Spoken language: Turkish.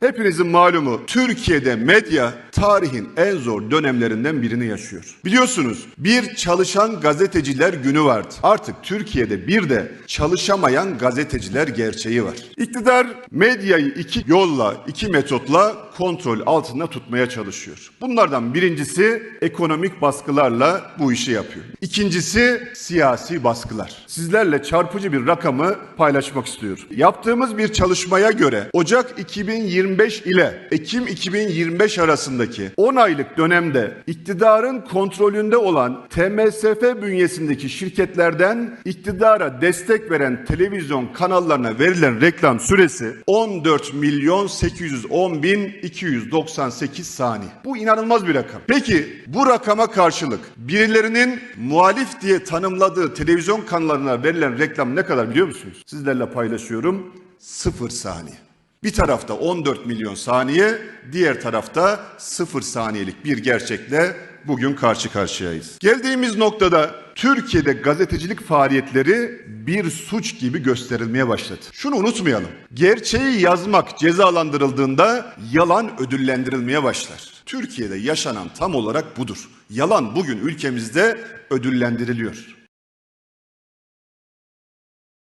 Hepinizin malumu Türkiye'de medya tarihin en zor dönemlerinden birini yaşıyor. Biliyorsunuz bir çalışan gazeteciler günü vardı. Artık Türkiye'de bir de çalışamayan gazeteciler gerçeği var. İktidar medyayı iki yolla, iki metotla kontrol altında tutmaya çalışıyor. Bunlardan birincisi ekonomik baskılarla bu işi yapıyor. İkincisi siyasi baskılar. Sizlerle çarpıcı bir rakamı paylaşmak istiyorum. Yaptığımız bir çalışmaya göre Ocak 2025 ile Ekim 2025 arasındaki 10 aylık dönemde iktidarın kontrolünde olan TMSF bünyesindeki şirketlerden iktidara destek veren televizyon kanallarına verilen reklam süresi 14 milyon 810 bin 298 saniye. Bu inanılmaz bir rakam. Peki bu rakama karşılık birilerinin muhalif diye tanımladığı televizyon kanallarına verilen reklam ne kadar biliyor musunuz? Sizlerle paylaşıyorum. 0 saniye. Bir tarafta 14 milyon saniye, diğer tarafta 0 saniyelik bir gerçekle bugün karşı karşıyayız. Geldiğimiz noktada Türkiye'de gazetecilik faaliyetleri bir suç gibi gösterilmeye başladı. Şunu unutmayalım. Gerçeği yazmak cezalandırıldığında yalan ödüllendirilmeye başlar. Türkiye'de yaşanan tam olarak budur. Yalan bugün ülkemizde ödüllendiriliyor.